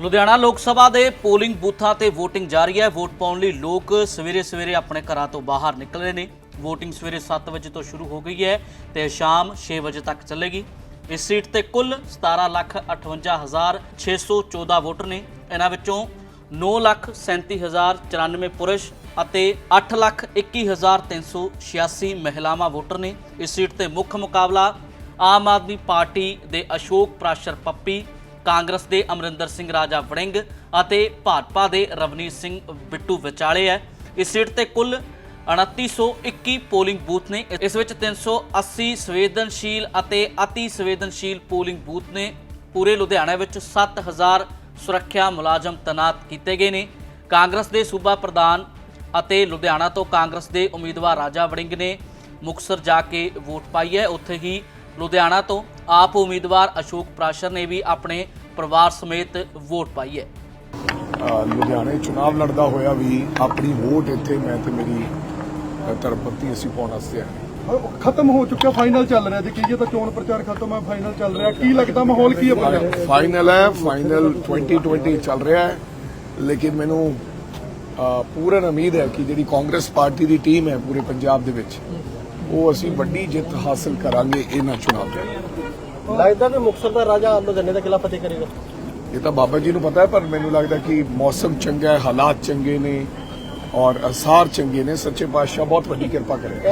ਲੁਧਿਆਣਾ ਲੋਕ ਸਭਾ ਦੇ ਪੋਲਿੰਗ ਬੂਥਾਂ ਤੇ VOTING ਜਾਰੀ ਹੈ। ਵੋਟ ਪਾਉਣ ਲਈ ਲੋਕ ਸਵੇਰੇ-ਸਵੇਰੇ ਆਪਣੇ ਘਰਾਂ ਤੋਂ ਬਾਹਰ ਨਿਕਲ ਰਹੇ ਨੇ। VOTING ਸਵੇਰੇ 7 ਵਜੇ ਤੋਂ ਸ਼ੁਰੂ ਹੋ ਗਈ ਹੈ ਤੇ ਸ਼ਾਮ 6 ਵਜੇ ਤੱਕ ਚੱਲੇਗੀ। ਇਸ ਸੀਟ ਤੇ ਕੁੱਲ 17,58,614 ਵੋਟਰ ਨੇ। ਇਹਨਾਂ ਵਿੱਚੋਂ 9,37,094 ਪੁਰਸ਼ ਅਤੇ 8,21,386 ਮਹਿਲਾਵਾਂ ਵੋਟਰ ਨੇ। ਇਸ ਸੀਟ ਤੇ ਮੁੱਖ ਮੁਕਾਬਲਾ ਆਮ ਆਦਮੀ ਪਾਰਟੀ ਦੇ ਅਸ਼ੋਕ ਪ੍ਰਾਸ਼ਰ ਪੱਪੀ ਕਾਂਗਰਸ ਦੇ ਅਮਰਿੰਦਰ ਸਿੰਘ ਰਾਜਾ ਵੜਿੰਗ ਅਤੇ ਭਾਜਪਾ ਦੇ ਰਵਨੀਤ ਸਿੰਘ ਬਿੱਟੂ ਵਿਚਾਲੇ ਹੈ। ਇਸ ਸੀਟ ਤੇ ਕੁੱਲ 2921 ਪੋਲਿੰਗ ਬੂਥ ਨੇ। ਇਸ ਵਿੱਚ 380 ਸੰਵੇਦਨਸ਼ੀਲ ਅਤੇ ਅਤੀ ਸੰਵੇਦਨਸ਼ੀਲ ਪੋਲਿੰਗ ਬੂਥ ਨੇ। ਪੂਰੇ ਲੁਧਿਆਣਾ ਵਿੱਚ 7000 ਸੁਰੱਖਿਆ ਮੁਲਾਜ਼ਮ ਤੈਨਾਤ ਕੀਤੇ ਗਏ ਨੇ। ਕਾਂਗਰਸ ਦੇ ਸੂਬਾ ਪ੍ਰਧਾਨ ਅਤੇ ਲੁਧਿਆਣਾ ਤੋਂ ਕਾਂਗਰਸ ਦੇ ਉਮੀਦਵਾਰ ਰਾਜਾ ਵੜਿੰਗ ਨੇ ਮੁਕਸਰ ਜਾ ਕੇ ਵੋਟ ਪਾਈ ਹੈ। ਉੱਥੇ ਹੀ ਲੁਧਿਆਣਾ ਤੋਂ ਆਪ ਉਮੀਦਵਾਰ ਅਸ਼ੋਕ ਪ੍ਰਾਸ਼ਰ ਨੇ ਵੀ ਆਪਣੇ ਪਰਿਵਾਰ ਸਮੇਤ ਵੋਟ ਪਾਈ ਹੈ। ਲੁਧਿਆਣੇ ਚੁਣਾਵ ਲੜਦਾ ਹੋਇਆ ਵੀ ਆਪਣੀ ਵੋਟ ਇੱਥੇ ਮੈਂ ਤੇ ਮੇਰੀ ਅ, ਧਰਮਪਤੀ ਅਸੀਂ ਪਾਉਣ ਵਾਸਤੇ ਆਏ ਖਤਮ ਹੋ ਚੁੱਕਿਆ ਫਾਈਨਲ ਚੱਲ ਰਿਹਾ। ਜੀ ਕਹੀਏ ਤਾਂ ਚੋਣ ਪ੍ਰਚਾਰ ਖਤਮ ਹੈ ਫਾਈਨਲ ਚੱਲ ਰਿਹਾ। ਕੀ ਲੱਗਦਾ ਮਾਹੌਲ ਕੀ ਹੈ ਫਾਈਨਲ ਹੈ ਫਾਈਨਲ 2020 ਚੱਲ ਰਿਹਾ ਹੈ। ਲੇਕਿਨ ਮੈਨੂੰ ਪੂਰਨ ਉਮੀਦ ਹੈ ਕਿ ਜਿਹੜੀ ਕਾਂਗਰਸ ਪਾਰਟੀ ਦੀ ਟੀਮ ਹੈ ਪੂਰੇ ਪੰਜਾਬ ਦੇ ਵਿੱਚ ਉਹ ਅਸੀਂ ਵੱਡੀ ਜਿੱਤ ਹਾਸਲ ਕਰਾਂਗੇ ਇਹਨਾਂ ਚੁਣਾਵ ਦੇ ਲੱਗਦਾ ਵੀ ਮੁਕਤਸਰ ਦਾ ਰਾਜਾ ਲੁਧਿਆਣੇ ਦਾ ਕਿਲਾ ਫਤਿਹ ਕਰੇਗਾ। ਇਹ ਤਾਂ ਬਾਬਾ ਜੀ ਨੂੰ ਪਤਾ ਹੈ ਪਰ ਮੈਨੂੰ ਲੱਗਦਾ ਕਿ ਮੌਸਮ ਚੰਗਾ ਹੈ ਹਾਲਾਤ ਚੰਗੇ ਨੇ ਔਰ ਅਸਾਰ ਚੰਗੇ ਨੇ ਸੱਚੇ ਪਾਤਸ਼ਾਹ ਬਹੁਤ ਵੱਡੀ ਕਿਰਪਾ ਕਰੇ